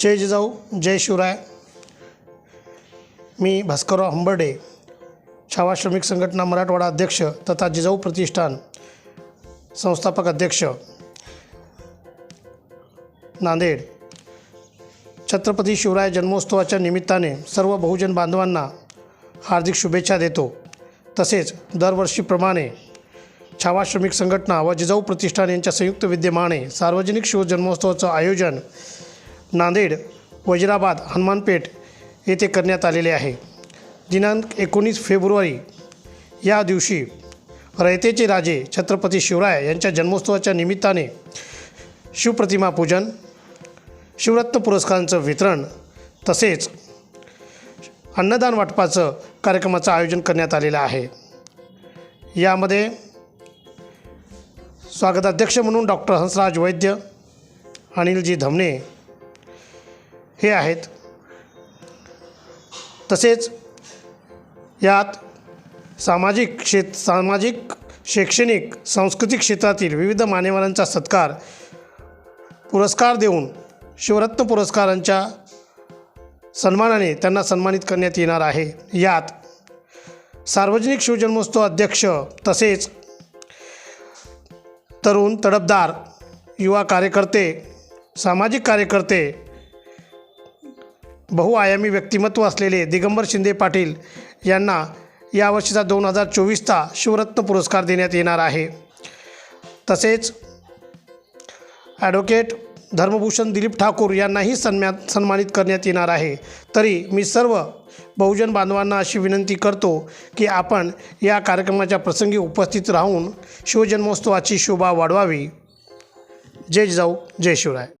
जय जिजाऊ जय शिवराय. मी भास्करराव हंबर्डे छावा श्रमिक संघटना मराठवाडा अध्यक्ष तथा जिजाऊ प्रतिष्ठान संस्थापक अध्यक्ष नांदेड. छत्रपती शिवराय जन्मोत्सवाच्या निमित्ताने सर्व बहुजन बांधवांना हार्दिक शुभेच्छा देतो. तसेच दरवर्षीप्रमाणे छावा श्रमिक संघटना व जिजाऊ प्रतिष्ठान यांच्या संयुक्त विद्यमाने सार्वजनिक शिवजन्मोत्सवाचं आयोजन नांदेड वजिराबाद हनुमानपेठ येथे करण्यात आलेले आहे. दिनांक एकोणीस फेब्रुवारी या दिवशी रयतेचे राजे छत्रपती शिवराय यांच्या जन्मोत्सवाच्या निमित्ताने शिवप्रतिमा पूजन शिवरत्न पुरस्कारांचं वितरण तसेच अन्नदान वाटपाचं कार्यक्रमाचं आयोजन करण्यात आलेलं आहे. यामध्ये स्वागताध्यक्ष म्हणून डॉक्टर हंसराज वैद्य अनिलजी धमणे हे आहेत. तसेच यात सामाजिक क्षेत सामाजिक शैक्षणिक सांस्कृतिक क्षेत्रातील विविध मान्यवरांचा सत्कार पुरस्कार देऊन शिवरत्न पुरस्कारांच्या सन्मानाने त्यांना सन्मानित करण्यात येणार आहे. यात सार्वजनिक शिवजन्मोत्सव अध्यक्ष तसेच तरुण तडफदार युवा कार्यकर्ते सामाजिक कार्यकर्ते बहुआयामी व्यक्तिमत्व असलेले दिगंबर शिंदे पाटील यांना यावर्षीचा दोन हजार चोवीसचा शिवरत्न पुरस्कार देण्यात येणार आहे. तसेच ॲडव्होकेट धर्मभूषण दिलीप ठाकूर यांनाही सन्मान सन्मानित करण्यात येणार आहे. तरी मी सर्व बहुजन बांधवांना अशी विनंती करतो की आपण या कार्यक्रमाच्या प्रसंगी उपस्थित राहून शिवजन्मोत्सवाची शोभा वाढवावी. जय जाऊ जय शिवराय.